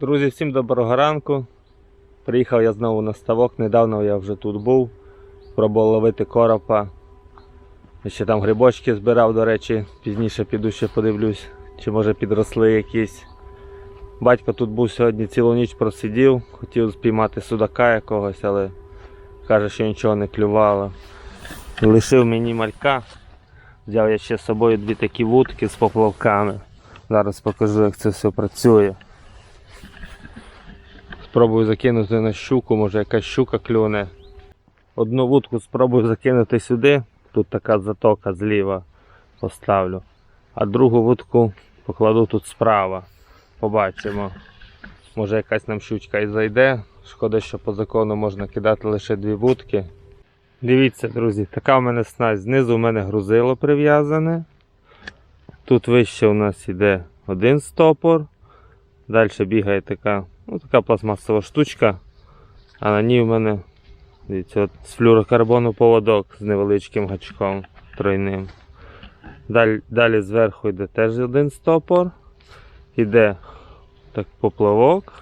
Друзі, всім доброго ранку. Приїхав я знову на ставок. Недавно я вже тут був. Пробував ловити коропа. Ще там грибочки збирав, до речі, пізніше піду ще подивлюсь, чи може підросли якісь. Батько тут був сьогодні цілу ніч просидів, хотів спіймати судака якогось, але каже, що нічого не клювало. Лишив мені малька. Взяв я ще з собою дві такі вудки з поплавками. Зараз покажу, як це все працює. Спробую закинути на щуку, може якась щука клюне. Одну вудку спробую закинути сюди, тут така затока зліва поставлю. А другу вудку покладу тут справа. Побачимо. Може якась нам щучка і зайде. Шкода, що по закону можна кидати лише дві вудки. Дивіться, друзі, така в мене снасть. Знизу у мене грузило прив'язане. Тут вище у нас йде один стопор. Далі бігає така, ну, така пластмасова штучка. А на ній у мене дивіться, от, з флюрокарбону поводок з невеличким гачком тройним. Далі, далі зверху йде теж один стопор. Іде так поплавок,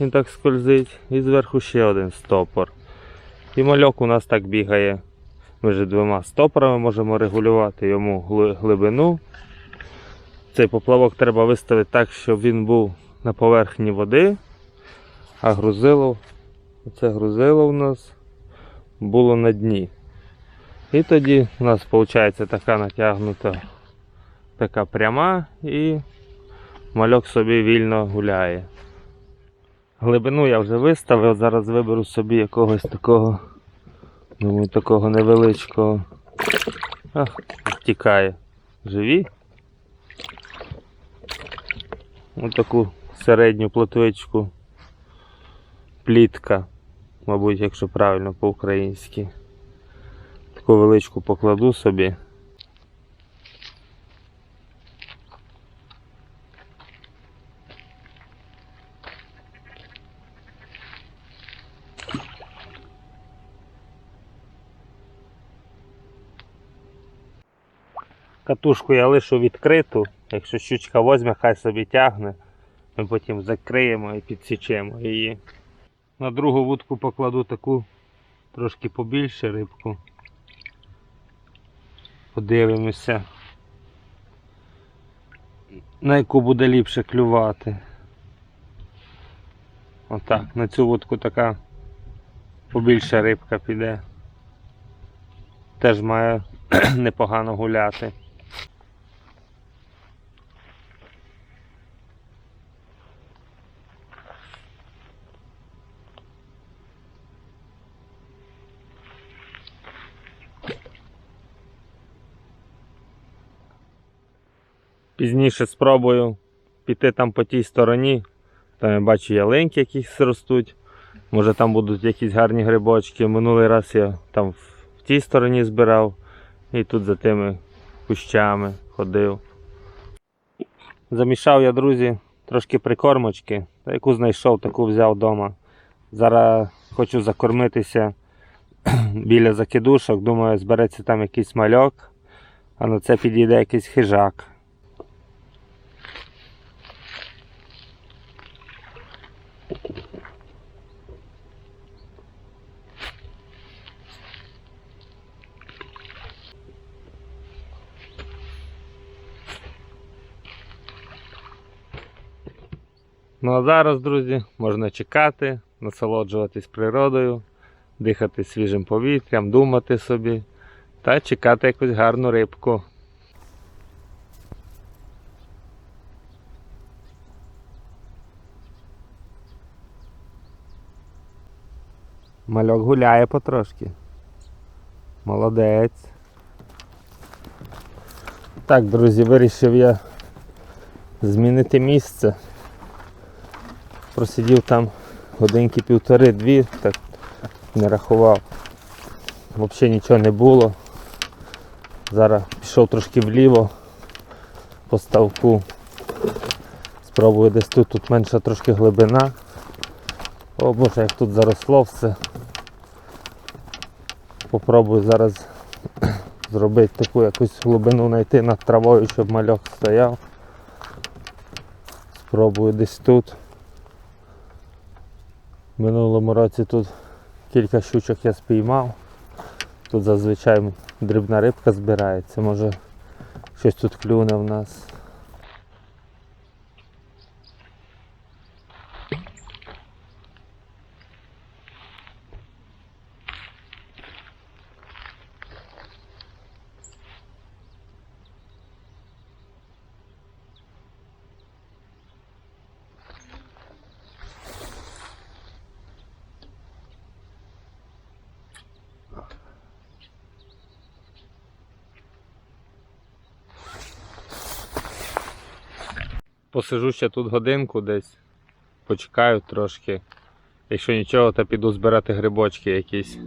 він так скользить, і зверху ще один стопор. І мальок у нас так бігає. Ми вже двома стопорами можемо регулювати йому глибину. Цей поплавок треба виставити так, щоб він був на поверхні води, а грузило, оце грузило у нас було на дні. І тоді у нас виходить така натягнута, така пряма і мальок собі вільно гуляє. Глибину я вже виставив, зараз виберу собі якогось такого, думаю, такого невеличкого. Ах, втікає. Живі. Ось таку середню плотвичку. Плітка, мабуть, якщо правильно по-українськи. Таку величку покладу собі. Катушку я лишу відкриту. Якщо щучка возьме, хай собі тягне. Ми потім закриємо і підсічемо її. На другу вудку покладу таку трошки побільше рибку. Подивимося. На яку буде ліпше клювати. Отак, на цю вудку така побільша рибка піде. Теж має непогано гуляти. Пізніше спробую піти там по тій стороні. Там я бачу ялинки якісь ростуть. Може там будуть якісь гарні грибочки. Минулий раз я там в тій стороні збирав і тут за тими кущами ходив. Замішав я, друзі, трошки прикормочки. Яку знайшов, таку взяв вдома. Зараз хочу закормитися біля закидушок. Думаю, збереться там якийсь мальок, а на це підійде якийсь хижак. Ну а зараз, друзі, можна чекати, насолоджуватись природою, дихати свіжим повітрям, думати собі та чекати якусь гарну рибку. Мальок гуляє потрошки. Молодець. Так, друзі, вирішив я змінити місце просидів там годинки півтори-дві, так не рахував. Взагалі нічого не було. Зараз пішов трошки вліво по ставку. Спробую десь тут, тут менша трошки глибина. О боже, як тут заросло все. Попробую зараз зробити таку якусь глибину знайти над травою, щоб мальок стояв. Спробую десь тут. Минулому році тут кілька щучок я спіймав. Тут зазвичай дрібна рибка збирається, може щось тут клюне в нас. Посижу ще тут годинку десь, почекаю трошки. Якщо нічого, то піду збирати грибочки якісь.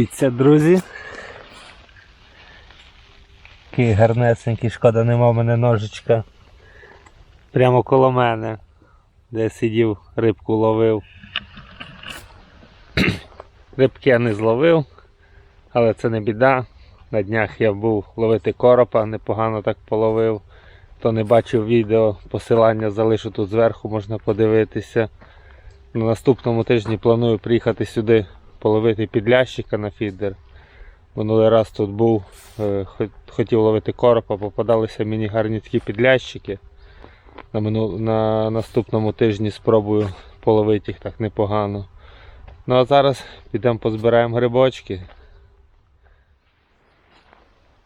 Дивіться, друзі. Який гарнесенький, шкода, нема в мене ножичка. Прямо коло мене, де сидів, рибку ловив. Рибки я не зловив, але це не біда. На днях я був ловити коропа, непогано так половив. Хто не бачив відео, посилання залишу тут зверху, можна подивитися. На наступному тижні планую приїхати сюди половити підлящика на фідер. Минулий раз тут був, е, хотів ловити коропа, попадалися мені гарні такі підлящики. На, мину... на наступному тижні спробую половити їх так непогано. Ну а зараз підемо позбираємо грибочки.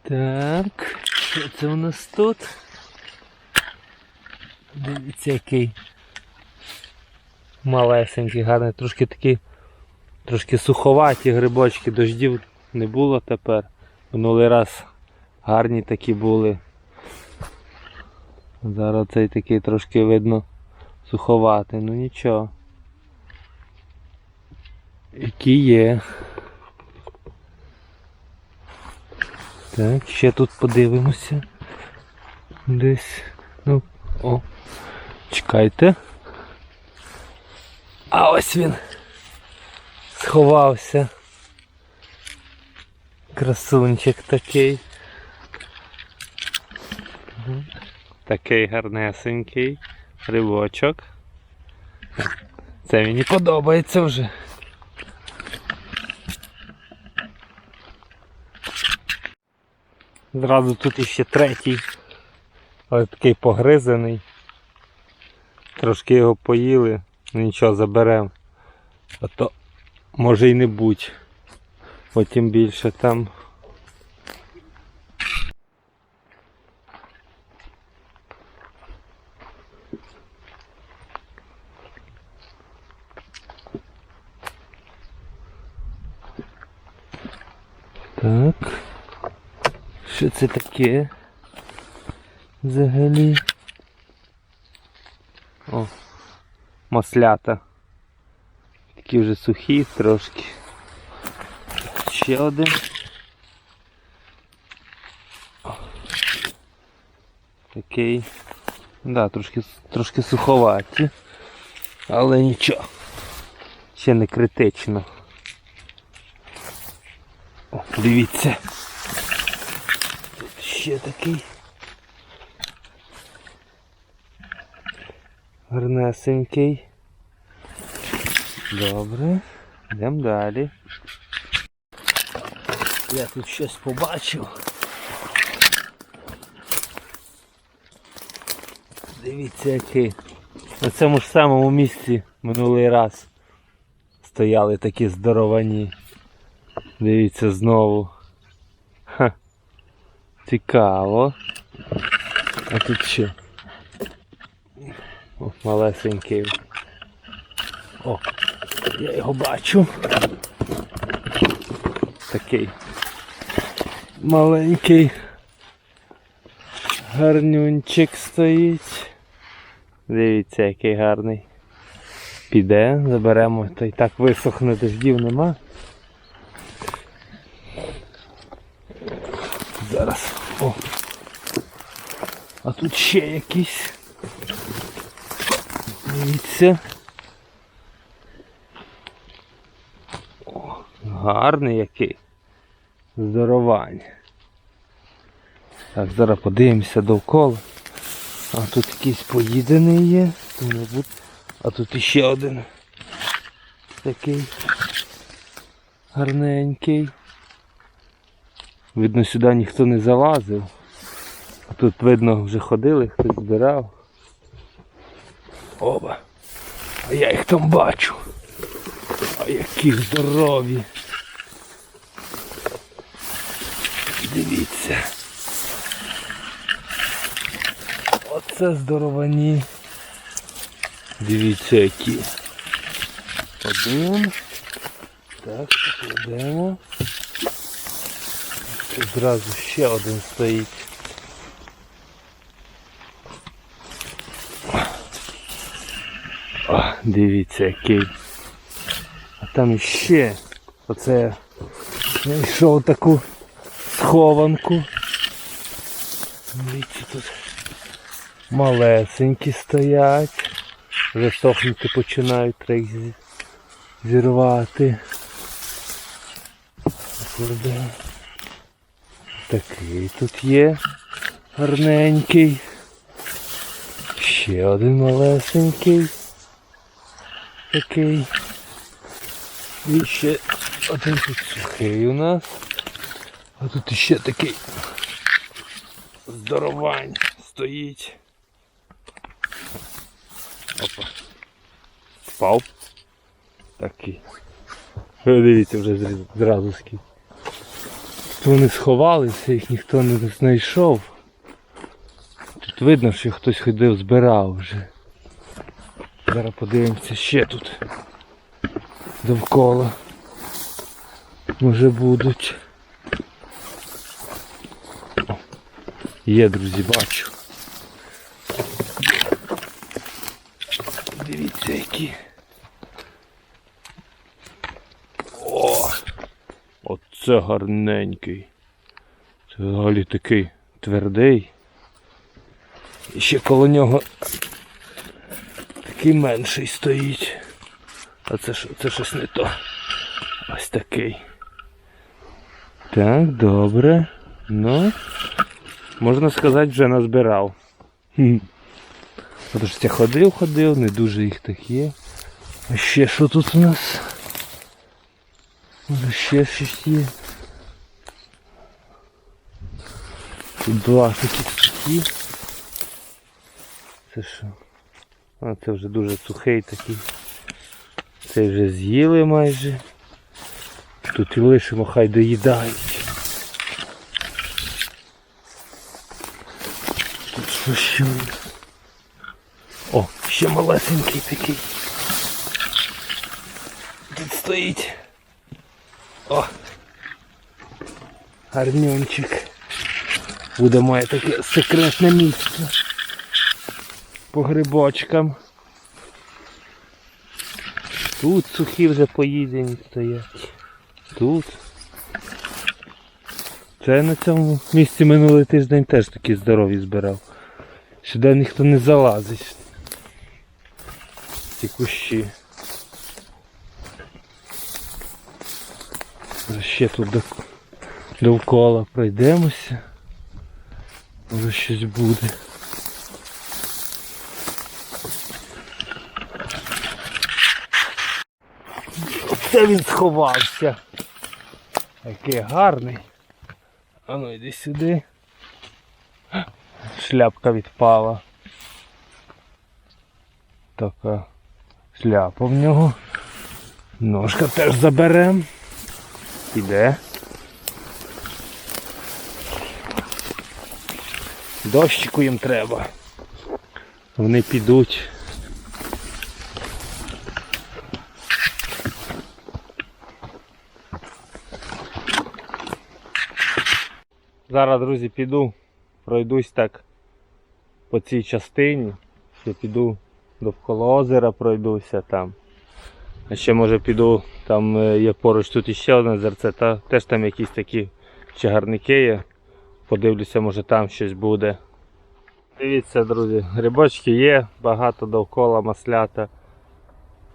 Так, що це у нас тут? Дивіться який малесенький, гарний, трошки такий Трошки суховаті грибочки, дождів не було тепер. Минулий раз гарні такі були. Зараз цей такий трошки видно суховатий, ну нічого. Які є. Так, ще тут подивимося. Десь. Ну, о. Чекайте. А ось він сховався. Красунчик такий. Такий гарнесенький рибочок. Це мені подобається вже. Зразу тут іще третій. Але такий погризаний. Трошки його поїли, ну нічого заберемо. А то може й не будь. Потім більше там. Так. Що це таке? Взагалі. О, маслята. Такі вже сухі трошки. Ще один. Такий. Да, трошки, трошки суховаті. Але нічого. Ще не критично. О, дивіться. Тут ще такий. Гарнесенький. Добре, йдемо далі. Я тут щось побачив. Дивіться який. На цьому ж самому місці минулий раз стояли такі здоровані. Дивіться знову. Ха. Цікаво. А тут що? О, малесенький. О, я його бачу. Такий маленький гарнюнчик стоїть. Дивіться, який гарний. Піде, заберемо, та й так висохне дождів нема. Зараз. О. А тут ще якісь. Дивіться. Гарний який. Здоровань. Так, зараз подивимося довкола. А тут якийсь поїдений є. А тут іще один. Такий гарненький. Видно, сюди ніхто не залазив. А тут видно вже ходили, хтось збирав. Оба. А я їх там бачу. А які здорові. Дивіться. Оце здоровані. Дивіться які. Один. Так, покладемо. Зразу ще один стоїть. О, дивіться який. А там іще. Оце я знайшов таку схованку. Дивіться тут малесенькі стоять. Вже сохнути починають, треба їх зірвати. Такий тут є гарненький. Ще один малесенький. Такий. І ще один тут сухий у нас. А тут ще такий здоровань стоїть. Опа. Впав. Такий. Ви дивіться вже зразу скільки. Вони сховалися, їх ніхто не знайшов. Тут видно, що хтось ходив, збирав вже. Зараз подивимося ще тут. Довкола. Може будуть. Є, друзі, бачу. Дивіться які. О! Оце гарненький. Це взагалі такий твердий. І ще коло нього такий менший стоїть. А це, це щось не то. Ось такий. Так, добре. Ну, можна сказати, вже назбирав. Тому що я ходив, ходив, не дуже їх так є. А ще що тут у нас? Може ще щось є. Тут два такі такі. Це що? А це вже дуже сухий такий. Це вже з'їли майже. Тут і лишимо, хай доїдають. Тут що? О, ще малесенький такий. Тут стоїть. О! Гарнюнчик. Буде моє таке секретне місце. По грибочкам. Тут сухі вже поїдені стоять. Тут. Це на цьому місці минулий тиждень теж такі здорові збирав. Сюди ніхто не залазить. Ці кущі. Ще тут довкола пройдемося. Може щось буде. Оце він сховався. Який гарний. А ну йди сюди. Шляпка відпала. Така шляпа в нього. Ножка теж заберем. Іде. Дощику їм треба. Вони підуть. Зараз, друзі, піду, пройдусь так по цій частині. Я піду довкола озера пройдуся там. А ще може піду, там е, є поруч тут іще одне озерце, та теж там якісь такі чагарники є. Подивлюся, може там щось буде. Дивіться, друзі, грибочки є, багато довкола маслята,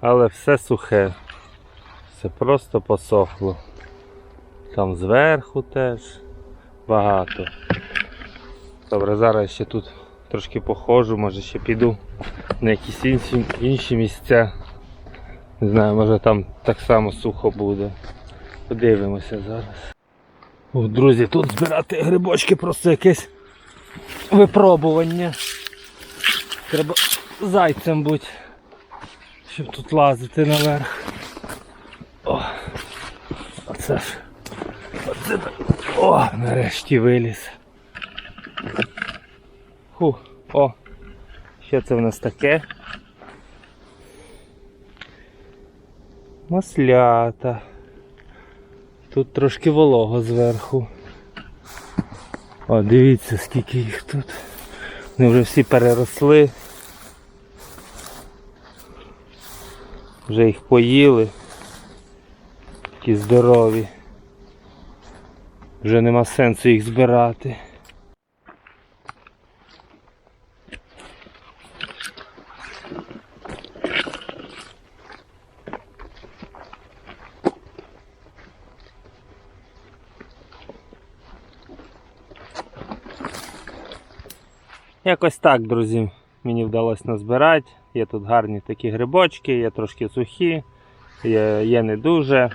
але все сухе. Все просто посохло. Там зверху теж багато. Добре, зараз ще тут трошки походжу, може ще піду на якісь інші, інші місця. Не знаю, може там так само сухо буде. Подивимося зараз. О, друзі, тут збирати грибочки просто якесь випробування. Треба зайцем бути, щоб тут лазити наверх. О, оце ж. Оце. О, нарешті виліз. Фу, о, що це в нас таке? Маслята. Тут трошки волого зверху. О, дивіться, скільки їх тут. Вони вже всі переросли. Вже їх поїли. Такі здорові. Вже нема сенсу їх збирати. Якось так, друзі, мені вдалося назбирати. Є тут гарні такі грибочки, є трошки сухі, є, є не дуже.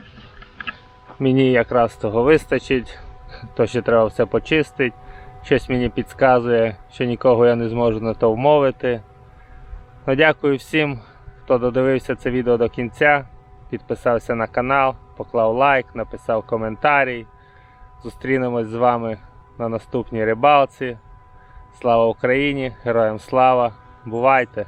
Мені якраз того вистачить, то ще треба все почистити. Щось мені підказує, що нікого я не зможу на то вмовити. Ну, дякую всім, хто додивився це відео до кінця, підписався на канал, поклав лайк, написав коментарій. Зустрінемось з вами на наступній рибалці. Слава Україні! Героям слава! Бувайте!